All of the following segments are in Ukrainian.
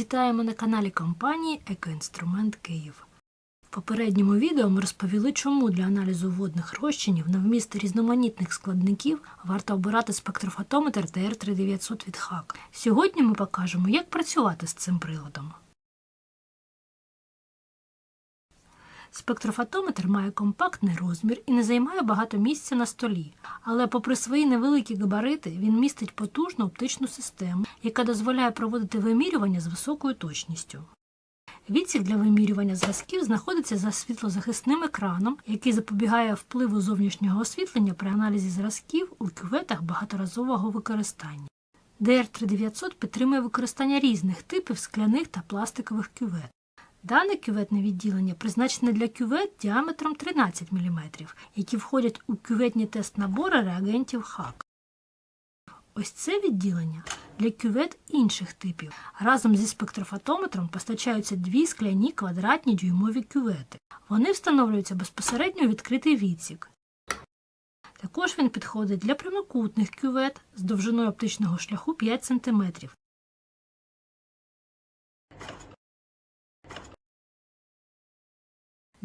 Вітаємо на каналі компанії Екоінструмент Київ. В попередньому відео ми розповіли, чому для аналізу водних розчинів на вміст різноманітних складників варто обирати спектрофотометр TR3900 від ХАК. Сьогодні ми покажемо, як працювати з цим приладом. Спектрофотометр має компактний розмір і не займає багато місця на столі, але, попри свої невеликі габарити, він містить потужну оптичну систему, яка дозволяє проводити вимірювання з високою точністю. Відсік для вимірювання зразків знаходиться за світлозахисним екраном, який запобігає впливу зовнішнього освітлення при аналізі зразків у кюветах багаторазового використання. DR3900 підтримує використання різних типів скляних та пластикових кювет. Дане кюветне відділення призначене для кювет діаметром 13 мм, які входять у кюветні тест-набори реагентів ХАК. Ось це відділення для кювет інших типів. Разом зі спектрофотометром постачаються дві скляні квадратні дюймові кювети. Вони встановлюються безпосередньо у відкритий відсік. Також він підходить для прямокутних кювет з довжиною оптичного шляху 5 см.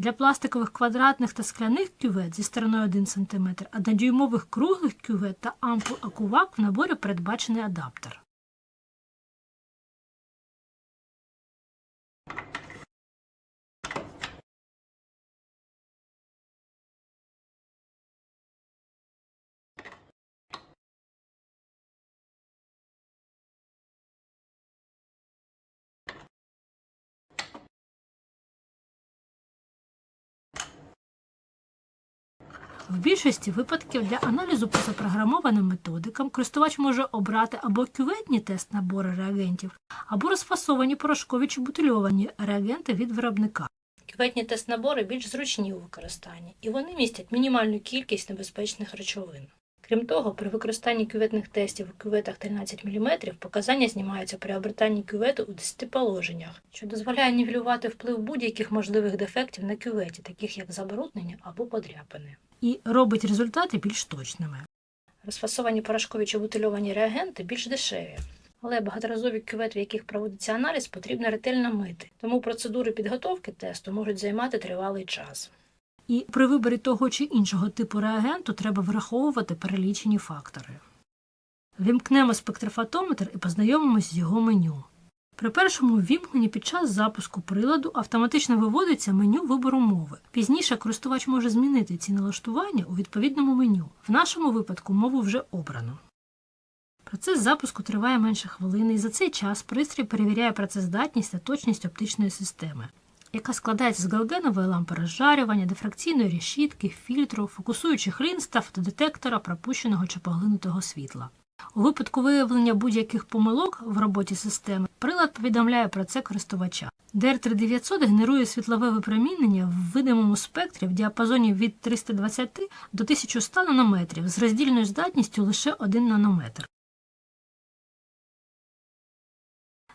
Для пластикових квадратних та скляних кювет зі стороною 1 см, а для дюймових круглих кювет та ампул акувак в наборі передбачений адаптер. В більшості випадків для аналізу по запрограмованим методикам користувач може обрати або кюветні тест-набори реагентів, або розфасовані порошкові чи бутильовані реагенти від виробника. Кюветні тест-набори більш зручні у використанні, і вони містять мінімальну кількість небезпечних речовин. Крім того, при використанні кюветних тестів у кюветах 13 мм показання знімаються при обертанні кювету у 10 положеннях, що дозволяє нівелювати вплив будь-яких можливих дефектів на кюветі, таких як забруднення або подряпини, і робить результати більш точними. Розфасовані порошкові чи бутильовані реагенти більш дешеві. Але багаторазові кювети, в яких проводиться аналіз, потрібно ретельно мити, тому процедури підготовки тесту можуть займати тривалий час. І при виборі того чи іншого типу реагенту треба враховувати перелічені фактори. Вімкнемо спектрофотометр і познайомимось з його меню. При першому ввімкненні під час запуску приладу автоматично виводиться меню вибору мови. Пізніше користувач може змінити ці налаштування у відповідному меню. В нашому випадку мову вже обрано. Процес запуску триває менше хвилини, і за цей час пристрій перевіряє працездатність та точність оптичної системи, яка складається з галогенової лампи розжарювання, дифракційної решітки, фільтру, фокусуючих лінз та фотодетектора пропущеного чи поглинутого світла. У випадку виявлення будь-яких помилок в роботі системи прилад повідомляє про це користувача. DR3900 генерує світлове випромінення в видимому спектрі в діапазоні від 320 до 1100 нанометрів з роздільною здатністю лише 1 нанометр.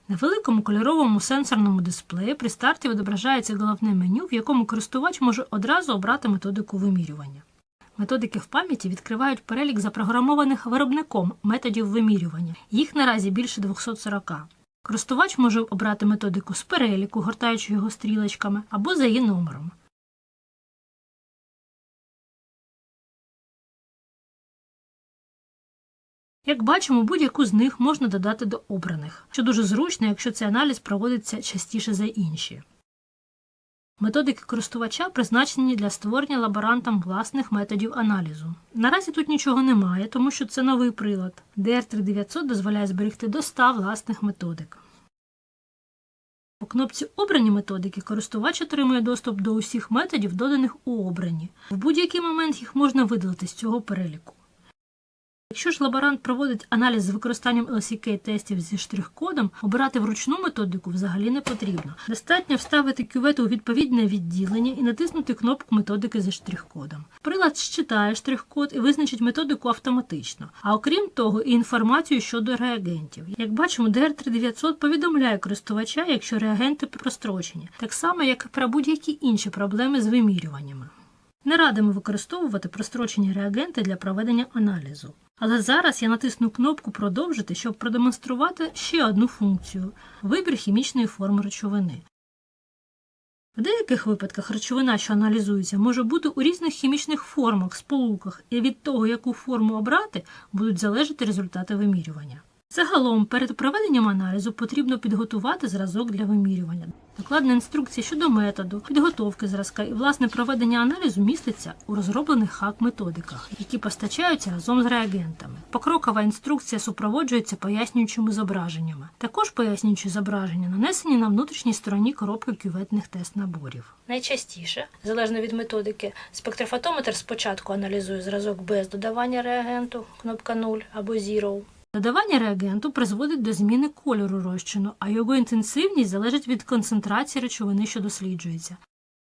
На великому кольоровому сенсорному дисплеї при старті відображається головне меню, в якому користувач може одразу обрати методику вимірювання. Методики в пам'яті відкривають перелік запрограмованих виробником методів вимірювання. Їх наразі більше 240. Користувач може обрати методику з переліку, гортаючи його стрілочками, або за її номером. Як бачимо, будь-яку з них можна додати до обраних, що дуже зручно, якщо цей аналіз проводиться частіше за інші. Методики користувача призначені для створення лаборантам власних методів аналізу. Наразі тут нічого немає, тому що це новий прилад. DR3900 дозволяє зберегти до 100 власних методик. У кнопці Обрані методики користувач отримує доступ до усіх методів, доданих у обрані. В будь-який момент їх можна видалити з цього переліку. Якщо ж лаборант проводить аналіз з використанням LCK-тестів зі штрих-кодом, обирати вручну методику взагалі не потрібно. Достатньо вставити кювету у відповідне відділення і натиснути кнопку методики зі штрих-кодом. Прилад считає штрих-код і визначить методику автоматично, а окрім того, і інформацію щодо реагентів. Як бачимо, DR3900 повідомляє користувача, якщо реагенти прострочені, так само, як про будь-які інші проблеми з вимірюваннями. Не радимо використовувати прострочені реагенти для проведення аналізу. Але зараз я натисну кнопку Продовжити, щоб продемонструвати ще одну функцію вибір хімічної форми речовини. В деяких випадках речовина, що аналізується, може бути у різних хімічних формах, сполуках, і від того, яку форму обрати, будуть залежати результати вимірювання. Загалом, перед проведенням аналізу потрібно підготувати зразок для вимірювання. Докладна інструкція щодо методу, підготовки зразка і власне проведення аналізу міститься у розроблених хак-методиках, які постачаються разом з реагентами. Покрокова інструкція супроводжується пояснюючими зображеннями. Також пояснюючі зображення нанесені на внутрішній стороні коробки кюветних тест-наборів. Найчастіше, залежно від методики, спектрофотометр спочатку аналізує зразок без додавання реагенту, кнопка 0 або Zero. Додавання реагенту призводить до зміни кольору розчину, а його інтенсивність залежить від концентрації речовини, що досліджується.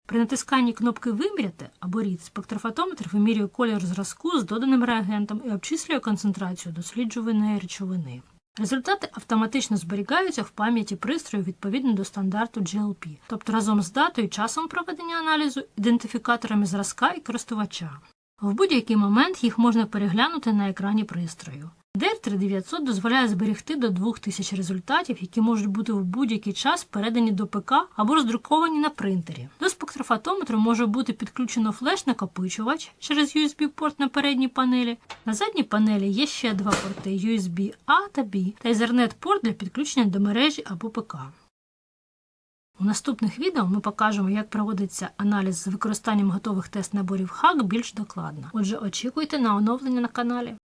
При натисканні кнопки Виміряти або рід спектрофотометр вимірює колір зразку з доданим реагентом і обчислює концентрацію досліджуваної речовини. Результати автоматично зберігаються в пам'яті пристрою відповідно до стандарту GLP, тобто разом з датою, часом проведення аналізу, ідентифікаторами зразка і користувача. В будь-який момент їх можна переглянути на екрані пристрою. DER 3900 дозволяє зберегти до 2000 результатів, які можуть бути в будь-який час передані до ПК або роздруковані на принтері. До спектрофотометру може бути підключено флеш-накопичувач через USB-порт на передній панелі. На задній панелі є ще два порти USB A та B та Ethernet-порт для підключення до мережі або ПК. У наступних відео ми покажемо, як проводиться аналіз з використанням готових тест-наборів HAC більш докладно. Отже, очікуйте на оновлення на каналі.